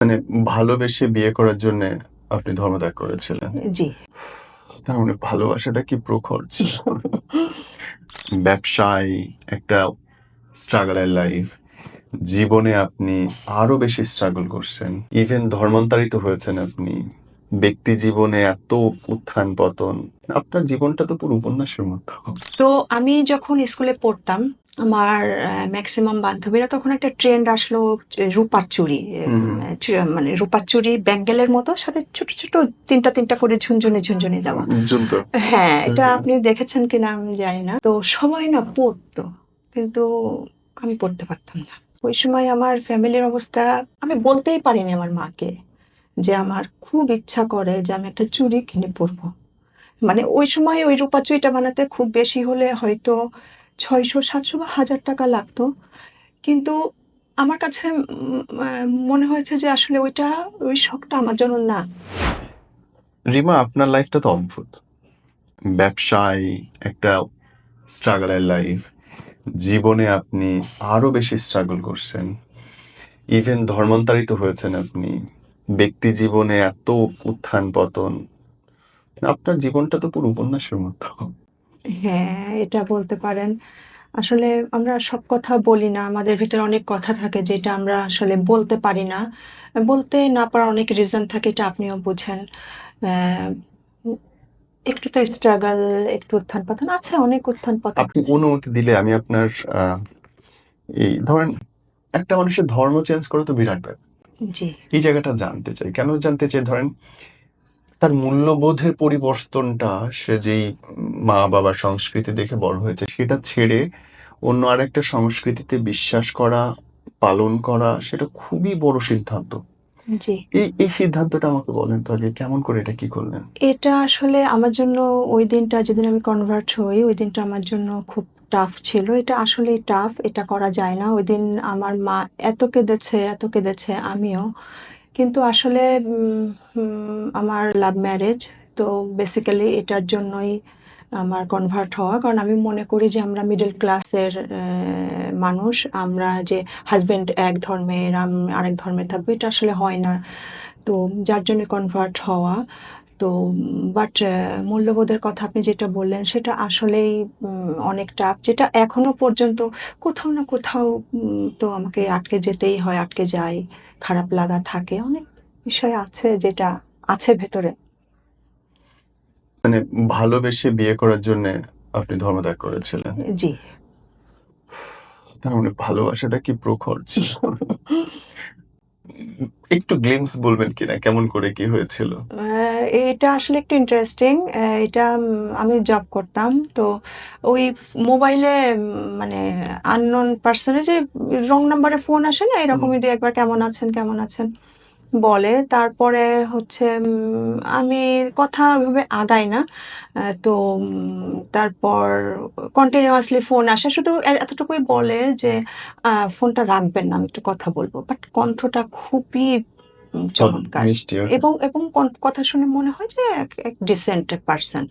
মানে ভালোবেসে বিয়ে করার জন্য আপনি ধর্মত্যাগ করেছিলেন। জি। তার মানে ভালোবাসাটা কি প্রখর ছিল? ব্যবসায় একটা স্ট্রাগলের লাইফ জীবনে আপনি আরও বেশি স্ট্রাগল করছেন। ইভেন ধর্মান্তরিত হয়েছেন আপনি। ব্যক্তি জীবনে এত উত্থান পতন আপনার জীবনটা তো পুরো উপন্যাসের মতো। তো আমি যখন স্কুলে পড়তাম আমার ম্যাক্সিমাম বান্ধবীরা তখন একটা ট্রেন্ড আসলো রূপার চুড়ি হুম। আহ, চু- মানে রূপার চুরি ব্যাঙ্গেলের মতো সাথে ছোট ছোট তিনটা তিনটা করে ঝুনঝুনি ঝুনঝুনি দেওয়া। হ্যাঁ এটা আপনি দেখেছেন কিনা আমি জানি না। তো সবাই না পড়তো কিন্তু আমি পড়তে পারতাম না। ওই সময় আমার ফ্যামিলির অবস্থা আমি বলতেই পারিনি আমার মাকে যে আমার খুব ইচ্ছা করে যে আমি একটা চুড়ি কিনে পরবো। মানে ওই সময় ওই রূপা চুড়িটা বানাতে খুব বেশি হলে হয়তো ছয়শো, সাতশো বা হাজার টাকা লাগতো। কিন্তু আমার কাছে মনে হয়েছে যে আসলে ওইটা, ওই শখটা আমার জন্য না। রিমা, আপনার লাইফটা তো অদ্ভুত। ব্যবসায়, একটা স্ট্রাগলের লাইফ জীবনে আপনি আরও বেশি স্ট্রাগল করছেন। ইভেন ধর্মান্তরিত হয়েছেন আপনি। ব্যক্তি জীবনে এত উত্থান পতন আপনার জীবনটা তো পুরো উপন্যাসের মতো। হ্যাঁ এটা বলতে পারেন। আসলে আমরা সব কথা বলি না আমাদের ভিতরে অনেক কথা থাকে যেটা আমরা আসলে বলতে পারি না। বলতে না পারার অনেক রিজন থাকে এটা আপনিও বুঝেন। একটু তো স্ট্রাগল একটু উত্থান পতন আছে অনেক উত্থান পতন আপনি আছে। অনুমতি দিলে আমি আপনার এই ধরেন একটা মানুষের ধর্ম চেঞ্জ করে তো বিরাট ব্যাপার। জি। এই জায়গাটা জানতে চাই। কেন জানতে চাই? ধরেন তার মূল্যবোধের পরিবর্তনটা সে যেই মা বাবার সংস্কৃতি দেখে বড় হয়েছে সেটা ছেড়ে অন্য আরেকটা সংস্কৃতিতে বিশ্বাস করা পালন করা সেটা খুবই বড় সিদ্ধান্ত। জি। এই এই সিদ্ধান্তটা আমাকে বলেন তো আগে কেমন করে এটা কি করলেন? এটা আসলে আমার জন্য ওই দিনটা যেদিন আমি কনভার্ট হই ওই দিনটা আমার জন্য খুব টাফ ছিল। এটা আসলে টাফ এটা করা যায় না। ওই দিন আমার মা এত কেঁদেছে এত কেঁদেছে আমিও। কিন্তু আসলে আমার লাভ ম্যারেজ তো বেসিক্যালি এটার জন্যই আমার কনভার্ট হওয়া। কারণ আমি মনে করি যে আমরা মিডল ক্লাসের মানুষ, আমরা যে হাজব্যান্ড এক ধর্মের আরেক ধর্মের থাকবে, এটা আসলে হয় না। তো যার জন্য কনভার্ট হওয়া। তো বাট মূল্যবোধের কথা আপনি যেটা বললেন, সেটা আসলেই অনেক টাফ যেটা এখনও পর্যন্ত কোথাও না কোথাও তো আমাকে আটকে যেতেই হয়, আটকে যাই খারাপ লাগা থাকে অনেক বিষয় আছে যেটা আছে ভেতরে। মানে ভালোবেসে বিয়ে করার জন্য আপনি ধর্মত্যাগ করেছিলেন। জি। তার মানে ভালোবাসাটা কি প্রখর ছিল? একটু গ্লিমস বলবেন কিনা কেমন করে কি হয়েছিল? এটা আসলে একটু ইন্টারেস্টিং এটা আমি জব করতাম। তো ওই মোবাইলে মানে আননোন পার্সনের যে রং নাম্বারে ফোন আসে না এরকমই দিয়ে একবার কেমন আছেন কেমন আছেন বলে। তারপরে হচ্ছে আমি কথা ওইভাবে আগাই না। তো তারপর কন্টিনিউয়াসলি ফোন আসে। শুধু এতটুকুই বলে যে ফোনটা রাখবেন না আমি একটু কথা বলব। বাট কণ্ঠটা খুবই চমৎকার। এবং এবং কথা শুনে মনে হয় যে এক ডিসেন্ট পার্সন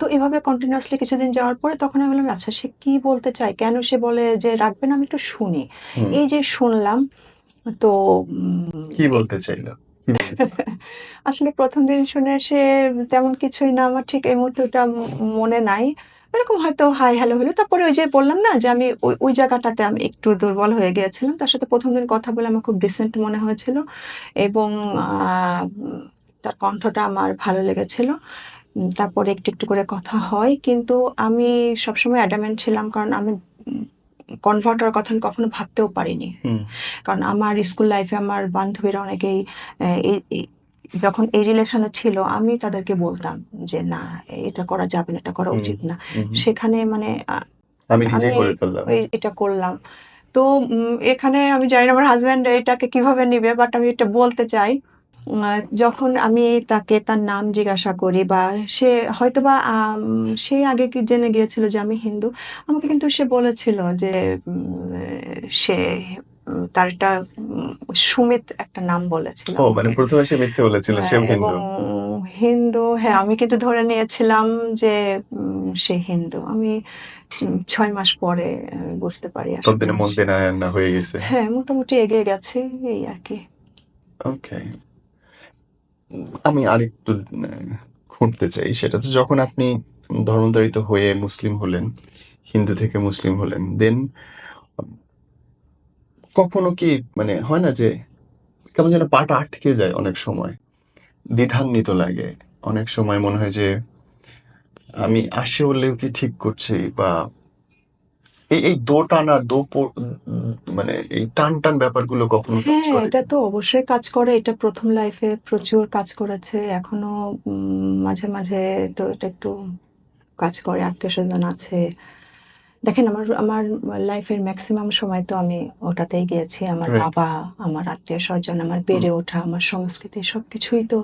তো এভাবে কন্টিনিউয়াসলি কিছুদিন যাওয়ার পরে তখন আমি বললাম আচ্ছা সে কি বলতে চায়? কেন সে বলে যে রাখবেন আমি একটু শুনি। এই যে শুনলাম তো কি বলতে চাইলো? আসলে প্রথম দিন শুনে সে তেমন কিছুই না। আমার ঠিক এই মুহূর্তে মনে নাই। এরকম হয়তো হাই হ্যালো হলো। তারপরে ওই যে বললাম না যে আমি ওই ওই জায়গাটাতে আমি একটু দুর্বল হয়ে গিয়েছিলাম। তার সাথে প্রথম দিন কথা বলে আমার খুব ডিসেন্ট মনে হয়েছিল এবং তার কণ্ঠটা আমার ভালো লেগেছিল। তারপরে একটু একটু করে কথা হয়। কিন্তু আমি সবসময় অ্যাডামেন্ট ছিলাম কারণ আমি কনভার্ট হওয়ার কথা আমি কখনো ভাবতেও পারিনি। কারণ আমার স্কুল লাইফে আমার বান্ধবীরা অনেকেই যখন এই রিলেশনে ছিল আমি তাদেরকে বলতাম যে না এটা করা যাবে না এটা করা উচিত না। সেখানে মানে আমি এটা করলাম। তো এখানে আমি জানি না আমার হাজব্যান্ড এটাকে কীভাবে নিবে বাট আমি এটা বলতে চাই যখন আমি তাকে তার নাম জিজ্ঞাসা করি বা সে হয়তোবা সে আগে কি জেনে গিয়েছিল যে আমি হিন্দু আমাকে কিন্তু সে বলেছিল যে সে তার একটা সুমিত একটা নাম বলেছিল ও মানে প্রথমে সে মিথ্যে বলেছিল সে হ্যাঁ, হিন্দু। হিন্দু হ্যাঁ আমি কিন্তু ধরে নিয়েছিলাম যে সে হিন্দু। আমি ছয় মাস পরে বুঝতে পারি ততদিনে মন দেনা না হয়ে গেছে। হ্যাঁ মোটামুটি এগিয়ে গেছে এই আর কি। ওকে আমি আরেকটু খুঁটতে চাই সেটা তো যখন আপনি ধর্মান্তরিত হয়ে মুসলিম হলেন হিন্দু থেকে মুসলিম হলেন দেন কখনো কি মানে হয় না যে কেমন যেন পাটা আটকে যায় অনেক সময়? দ্বিধান্বিত লাগে। অনেক সময় মনে হয় যে আমি আসে বললেও কি ঠিক করছি বা এই এই দো টানা দো মানে এই টান টান ব্যাপারগুলো কখনো হ্যাঁ এটা তো অবশ্যই কাজ করে। এটা প্রথম লাইফে প্রচুর কাজ করেছে। এখনও মাঝে মাঝে তো এটা একটু কাজ করে। আত্মীয় স্বজন আছে। দেখেন আমার আমার লাইফের ম্যাক্সিমাম সময় তো আমি ওটাতেই গিয়েছি। আমার বাবা আমার আত্মীয় স্বজন আমার বেড়ে ওঠা আমার সংস্কৃতি সবকিছুই তো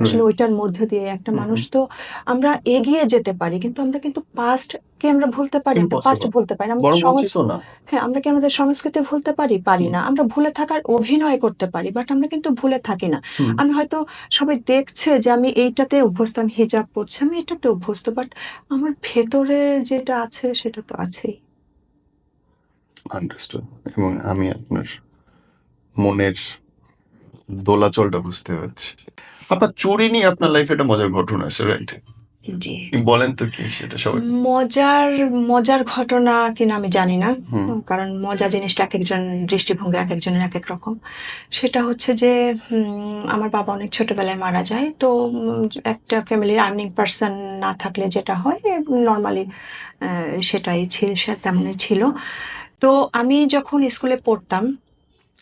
আসলে ওইটার মধ্যে দিয়ে একটা মানুষ তো আমরা এগিয়ে যেতে পারি কিন্তু আমরা কিন্তু পাস্ট কে আমরা ভুলতে পারি? পাস্ট ভুলতে পারি হ্যাঁ আমরা কি আমাদের সংস্কৃতি ভুলতে পারি? পারি না। আমরা ভুলে থাকার অভিনয় করতে পারি বাট আমরা কিন্তু ভুলে থাকি না। আমি হয়তো সবাই দেখছে যে আমি এইটাতে অভ্যস্ত আমি হিজাব পরছি আমি এটাতে অভ্যস্ত বাট আমার ভেতরে যেটা আছে সেটা তো আছেই। আন্ডারস্টুড এবং আমি আপনার মনের দোলাচলটা বুঝতে পারছি। আপনার চুরি নিয়ে আপনার লাইফে একটা মজার ঘটনা আছে রাইট জি। বলেন তো কি সেটা সবাই। মজার মজার ঘটনা কিনা আমি জানি না। কারণ মজা জিনিসটা এক একজন দৃষ্টিভঙ্গি এক একজনের এক এক রকম সেটা হচ্ছে যে আমার বাবা অনেক ছোটবেলায় মারা যায়। তো একটা ফ্যামিলির আর্নিং পার্সন না থাকলে যেটা হয় নর্মালি সেটাই ছিল সে তেমনই ছিল। তো আমি যখন স্কুলে পড়তাম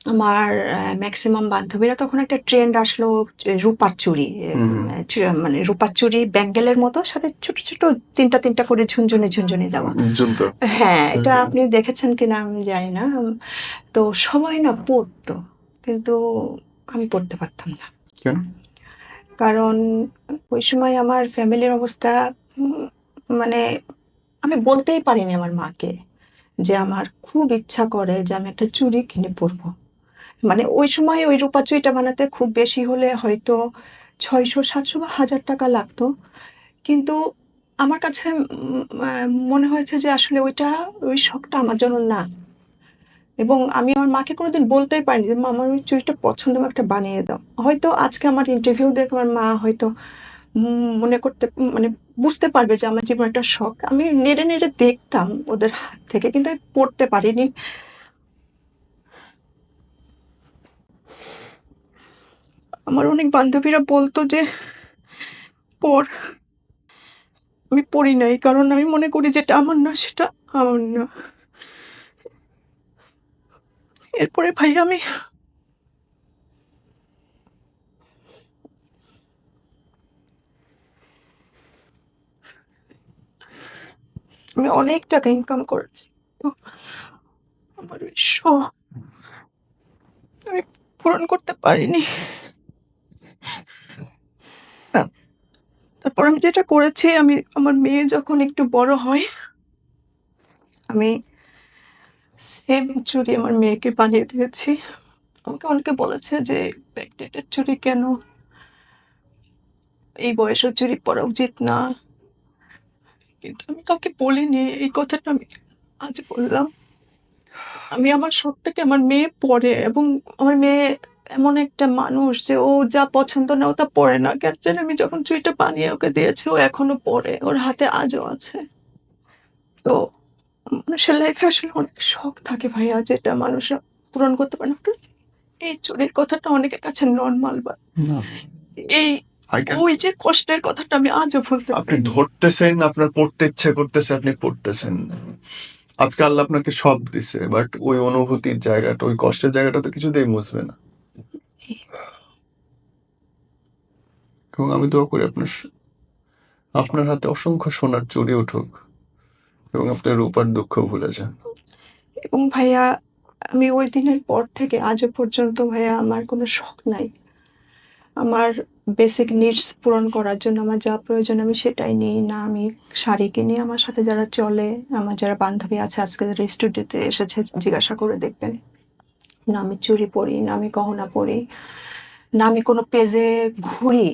আমার ম্যাক্সিমাম বান্ধবীরা তখন একটা ট্রেন্ড আসলো রূপার চুড়ি হুম। আহ, চু- মানে রূপার চুরি ব্যাঙ্গেলের মতো সাথে ছোট ছোট তিনটা তিনটা করে ঝুনঝুনি ঝুনঝুনি দেওয়া। হ্যাঁ এটা আপনি দেখেছেন কিনা আমি জানি না। তো সবাই না পড়তো কিন্তু আমি পড়তে পারতাম না। কারণ ওই সময় আমার ফ্যামিলির অবস্থা মানে আমি বলতেই পারিনি আমার মাকে যে আমার খুব ইচ্ছা করে যে আমি একটা চুড়ি কিনে পরবো। মানে ওই সময় ওই রূপা চুড়িটা বানাতে খুব বেশি হলে হয়তো ছয়শো, সাতশো বা হাজার টাকা লাগতো। কিন্তু আমার কাছে মনে হয়েছে যে আসলে ওইটা, ওই শখটা আমার জন্য না। এবং আমি আমার মাকে কোনোদিন বলতেই পারিনি যে, মা, আমার ওই চুড়িটা পছন্দ একটা বানিয়ে দাও। হয়তো আজকে আমার ইন্টারভিউ দেখে আমার মা হয়তো মনে করতে মানে বুঝতে পারবে যে আমার জীবন একটা শখ। আমি নেড়ে নেড়ে দেখতাম ওদের হাত থেকে, কিন্তু পড়তে পারিনি। আমার অনেক বান্ধবীরা বলতো যে পড় আমি পড়ি নাই। কারণ আমি মনে করি যেটা আমার না, সেটা আমার না। এরপরে ভাই আমি আমি অনেক টাকা ইনকাম করেছি। তো আমার ওই শখ আমি পূরণ করতে পারিনি। তারপর আমি যেটা করেছি, আমি, আমার মেয়ে যখন একটু বড় হয়, আমি সেম চুরি আমার মেয়েকে বানিয়ে দিয়েছি। আমাকে অনেকে বলেছে যে, ব্যাকডেটের চুরি কেন? এই বয়সের চুরি পরা উচিত না। কিন্তু আমি কাউকে বলিনি, এই কথাটা আমি আজ বললাম। আমি আমার শখটাকে আমার মেয়ে পড়ে এবং আমার মেয়ে এমন একটা মানুষ যে ও যা পছন্দ না ও তা পড়ে না। কেন জানি আমি যখন চুড়িটা বানিয়ে ওকে দিয়েছি ও এখনও পড়ে ওর হাতে আজও আছে। তো মানুষের লাইফে আসলে অনেক শখ থাকে ভাইয়া যেটা মানুষরা পূরণ করতে পারে না। এই চুরির কথাটা অনেকের কাছে নর্মাল বা এই ওই যে কষ্টের কথাটা আমি আজও ভুলতে আপনি ধরতেছেন আপনার পড়তে ইচ্ছে করতেছে আপনি পড়তেছেন। আজকে আল্লাহ আপনাকে সব দিছে বাট ওই অনুভূতির জায়গাটা ওই কষ্টের জায়গাটা তো কিছুতেই মুছবে না। এবং আমি দোয়া করি আপনার আপনার হাতে অসংখ্য সোনার চুরি উঠুক এবং আপনার রূপার দুঃখ ভুলে যান। এবং ভাইয়া আমি ওই দিনের পর থেকে আজও পর্যন্ত ভাইয়া আমার কোনো শখ নাই। আমার বেসিক নিডস পূরণ করার জন্য আমার যা প্রয়োজন আমি সেটাই নিই। না আমি শাড়ি কিনি আমার সাথে যারা চলে আমার যারা বান্ধবী আছে আজকে যারা স্টুডিওতে এসেছে জিজ্ঞাসা করে দেখবেন। না আমি চুরি পরি, না আমি গহনা পরি, না আমি কোনো পেজে ঘুরি।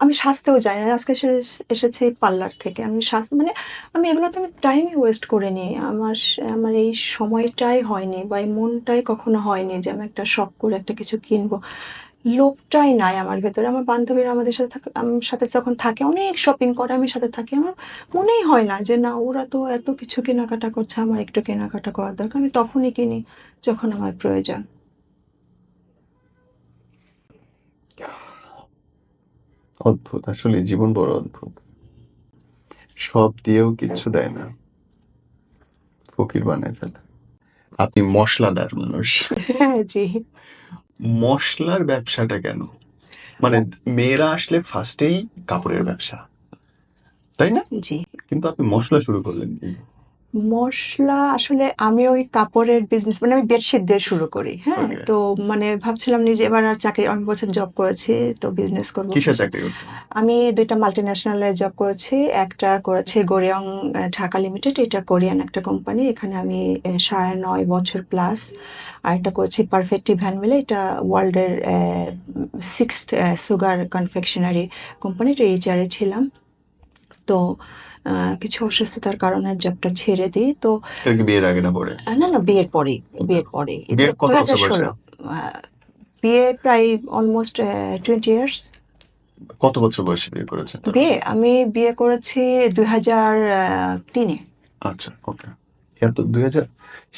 আমি সাজতেও যাই না। আজকে সে এসেছে পার্লার থেকে। আমি সাজ মানে আমি এগুলোতে আমি টাইমই ওয়েস্ট করে নিই। আমার আমার এই সময়টাই হয়নি বা এই মনটাই কখনো হয়নি যে আমি একটা শখ করে একটা কিছু কিনবো। লোভটাই নাই আমার ভেতরে। আমার বান্ধবীরা আমাদের সাথে সাথে যখন থাকে অনেক শপিং করে আমি সাথে থাকি। আমার মনেই হয় না যে না ওরা তো এত কিছু কেনাকাটা করছে আমার একটু কেনাকাটা করার দরকার। আমি তখনই কিনি যখন আমার প্রয়োজন। অদ্ভুত আসলে জীবন বড় অদ্ভুত। সব দিয়েও কিচ্ছু দেয় না। ফকির বানায় ফেলে। আপনি মশলাদার মানুষ। হ্যাঁ জি। মশলার ব্যবসাটা কেন? মানে মেয়েরা আসলে ফার্স্টেই কাপড়ের ব্যবসা। তাই না? জি। কিন্তু আপনি মশলা শুরু করলেন মশলা আসলে আমি ওই কাপড়ের বিজনেস মানে আমি বেডশিট দিয়ে শুরু করি হ্যাঁ? তো মানে ভাবছিলাম নিজে এবার আর চাকরি অনেক বছর জব করেছি তো বিজনেস করব। চাকরি আমি দুইটা মাল্টি ন্যাশনালে জব করেছি একটা করেছে গোরিয়ং ঢাকা লিমিটেড এটা কোরিয়ান একটা কোম্পানি এখানে আমি সাড়ে নয় বছর প্লাস আর একটা করেছি পারফেক্টি ভ্যান মিলে এটা ওয়ার্ল্ডের সিক্স সুগার কনফেকশনারি কোম্পানি এটা এইচআরে ছিলাম। তো কিছু অসুস্থতার কারণে জবটা ছেড়ে দিই। তো বিয়ের আগে না পরে? না না বিয়ের পরে বিয়ের পরে বিয়ের দু হাজার ষোলো। বিয়ে প্রায় অলমোস্ট টোয়েন্টি ইয়ার্স কত বছর বয়সে বিয়ে করেছেন বিয়ে আমি বিয়ে করেছি দুই হাজার তিনে। আচ্ছা ওকে এত দুই হাজার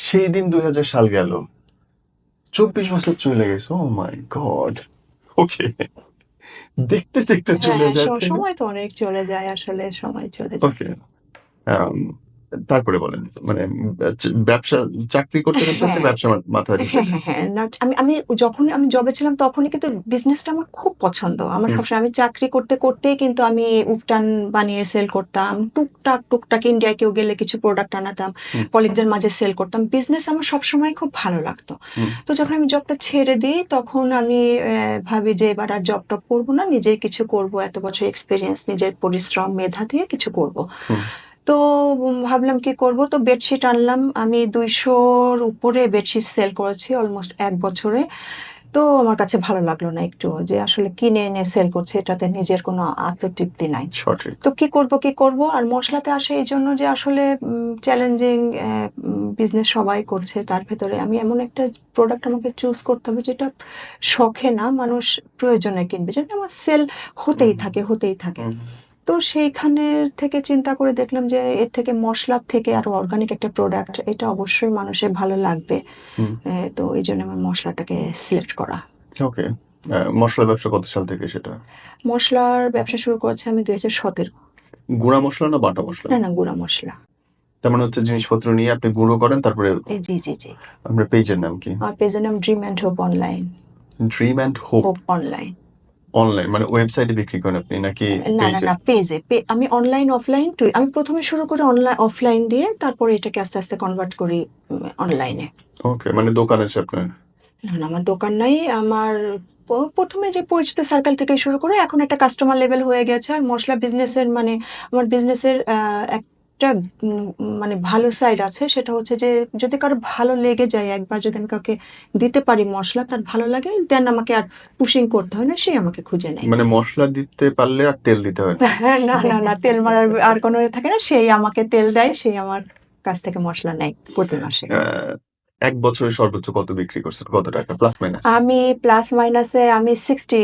সেই দিন দুই হাজার সাল গেল। চব্বিশ বছর চলে গেছে ও মাই গড ওকে দেখতে দেখতে চলে হ্যাঁ যায় সময় তো অনেক চলে যায় আসলে সময় চলে যায়। ওকে তারপরে বলেন মানে ব্যবসা চাকরি করতে করতে হচ্ছে হ্যাঁ। ব্যবসা মাথায় হ্যাঁ হ্যাঁ হ্যাঁ না আমি আমি যখন আমি জবে ছিলাম তখনই কিন্তু বিজনেসটা আমার খুব পছন্দ আমার। সবসময় আমি চাকরি করতে করতেই কিন্তু আমি উপটান বানিয়ে সেল করতাম টুকটাক টুকটাক ইন্ডিয়া কেউ গেলে কিছু প্রোডাক্ট আনাতাম হুম। কলিগদের মাঝে সেল করতাম বিজনেস আমার সবসময় খুব ভালো লাগতো তো যখন আমি জবটা ছেড়ে দিই তখন আমি ভাবি যে এবার আর জবটা করব না নিজেই কিছু করব এত বছর এক্সপিরিয়েন্স নিজের পরিশ্রম মেধা দিয়ে কিছু করব। তো ভাবলাম কি করব? তো বেডশিট আনলাম। আমি দুইশোর উপরে বেডশিট সেল করেছি অলমোস্ট এক বছরে। তো আমার কাছে ভালো লাগল না একটু যে আসলে কিনে এনে সেল করছে এটাতে নিজের কোনো আত্মতৃপ্তি নাই। তো কি করব কি করব? আর মশলাতে আসে এই জন্য যে আসলে চ্যালেঞ্জিং বিজনেস সবাই করছে। তার ভেতরে আমি এমন একটা প্রোডাক্ট আমাকে চুজ করতে হবে যেটা শখে না মানুষ প্রয়োজনে কিনবে। যেটা আমার সেল হতেই থাকে হতেই থাকে। তো সেইখানে থেকে চিন্তা করে দেখলাম যে এর থেকে মশলার থেকে আরও অর্গানিক একটা প্রোডাক্ট এটা অবশ্যই মানুষের ভালো লাগবে। তো এই জন্য আমার মশলাটাকে সিলেক্ট করা। ওকে মশলা ব্যবসা কত সাল থেকে সেটা? মশলার ব্যবসা শুরু করেছি আমি দুই হাজার সতেরো। গুঁড়া মশলা না বাটা মশলা? না না গুঁড়া মশলা। তার মানে হচ্ছে জিনিসপত্র নিয়ে আপনি গুঁড়ো করেন তারপরে জি জি জি। আপনার পেজের নাম কি? আমার পেজের নাম dream and hope online dream and hope online online মানে ওয়েবসাইটে বিক্রি করেন আপনি নাকি না না না পেজে আমি অনলাইন অফলাইন আমি প্রথমে শুরু করি অনলাইন অফলাইন দিয়ে তারপরে এটাকে আস্তে আস্তে কনভার্ট করি অনলাইনে ওকে মানে দোকান আছে আপনার? না না আমার দোকান নাই। আমার প্রথমে যে পরিচিত সার্কেল থেকে শুরু করে এখন একটা কাস্টমার লেভেল হয়ে গেছে। আর মশলা বিজনেসের মানে আমার বিজনেসের একটা মানে ভালো সাইড আছে সেটা হচ্ছে যে যদি কারও ভালো লেগে যায় একবার যদি আমি কাউকে দিতে পারি মশলা তার ভালো লাগে দেন আমাকে আর পুশিং করতে হয় না সে আমাকে খুঁজে নেয় মানে মশলা দিতে পারলে আর তেল দিতে হয় না। হ্যাঁ, না না না তেল মারার আর কোনো থাকে না সেই আমাকে তেল দেয় সেই আমার কাছ থেকে মশলা নেয় প্রতি মাসে এক বছরে সর্বোচ্চ কত বিক্রি করছেন কত টাকা প্লাস মাইনাস আমি প্লাস মাইনাসে আমি সিক্সটি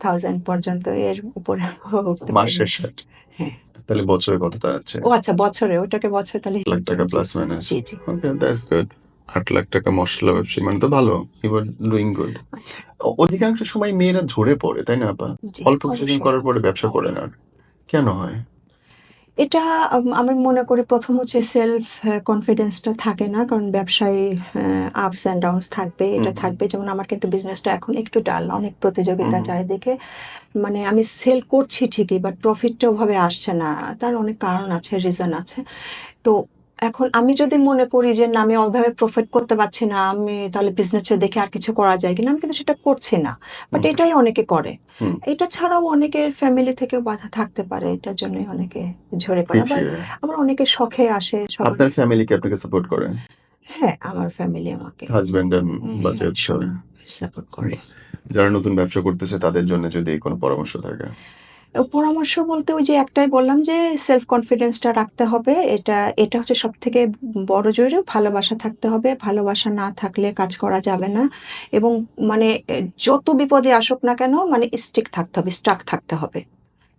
থাউজেন্ড পর্যন্ত এর উপরে। মাসের ষাট হ্যাঁ। তাহলে বছরে কত দাঁড়াচ্ছে ও আচ্ছা বছরে ওটাকে বছরে তাহলে লাখ টাকা প্লাস মাইনাস জি জি। ওকে দ্যাটস গুড আট লাখ টাকা মশলা ব্যবসায়ী মানে তো ভালো ইউ আর ডুইং গুড অধিকাংশ সময় মেয়েরা ঝরে পড়ে তাই না আপা? অল্প কিছুদিন। করার পরে ব্যবসা করে না। কেন হয়? এটা আমি মনে করি প্রথম হচ্ছে সেলফ কনফিডেন্সটা থাকে না কারণ ব্যবসায় আপস অ্যান্ড ডাউনস থাকবে এটা থাকবে। যেমন আমার কিন্তু বিজনেসটা এখন একটু ডাল অনেক প্রতিযোগিতা চারিদিকে। মানে আমি সেল করছি ঠিকই বাট প্রফিটটা ওভাবে আসছে না। তার অনেক কারণ আছে রিজন আছে। তো এখন আমি যদি মনে করি যে না আমি ওইভাবে প্রফিট করতে পারছি না আমি তাহলে বিজনেসে দেখে আর কিছু করা যায় কিনা? আমি কিন্তু সেটা করছি না। বাট এটাই অনেকে করে। এটা ছাড়াও অনেকের ফ্যামিলি থেকেও বাধা থাকতে পারে। এটার জন্যই অনেকে ঝরে পড়ে। আবার অনেকে শখে আসে সবাই ফ্যামিলি ফ্যামিলিকে আপনাকে সাপোর্ট করে? হ্যাঁ আমার ফ্যামিলি আমাকে। হাজবেন্ড এন্ড বা সবাই সাপোর্ট করে। যারা নতুন ব্যবসা করতেছে তাদের জন্য যদি কোনো পরামর্শ থাকে? পরামর্শ বলতে ওই যে একটাই বললাম যে সেলফ কনফিডেন্সটা রাখতে হবে। এটা এটা হচ্ছে সব থেকে বড় জরুরি। ভালোবাসা থাকতে হবে। ভালোবাসা না থাকলে কাজ করা যাবে না। এবং মানে যত বিপদে আসুক না কেন মানে স্টিক থাকতে হবে, স্টাক থাকতে হবে।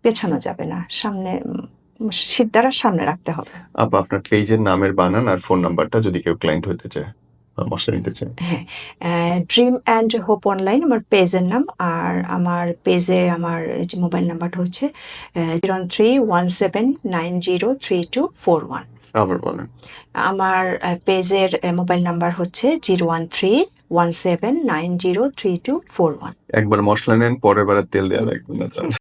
পেছানো যাবে না। সামনে সিদ্ধারা সামনে রাখতে হবে। আপা আপনার পেজের নামের বানান আর ফোন নাম্বারটা যদি কেউ ক্লায়েন্ট হতে চায় মশলা নিতে চায়। হ্যাঁ, ড্রিম অ্যান্ড হোপ অনলাইন আমার পেজের নাম। আর আমার পেজে আমার যে মোবাইল নাম্বারটা হচ্ছে অ্যা 01317903241 আবার বলেন। আমার পেজের মোবাইল নাম্বার হচ্ছে 01317903241 একবার মসলা নেন পরের বার তেল দেওয়া লাগবে না।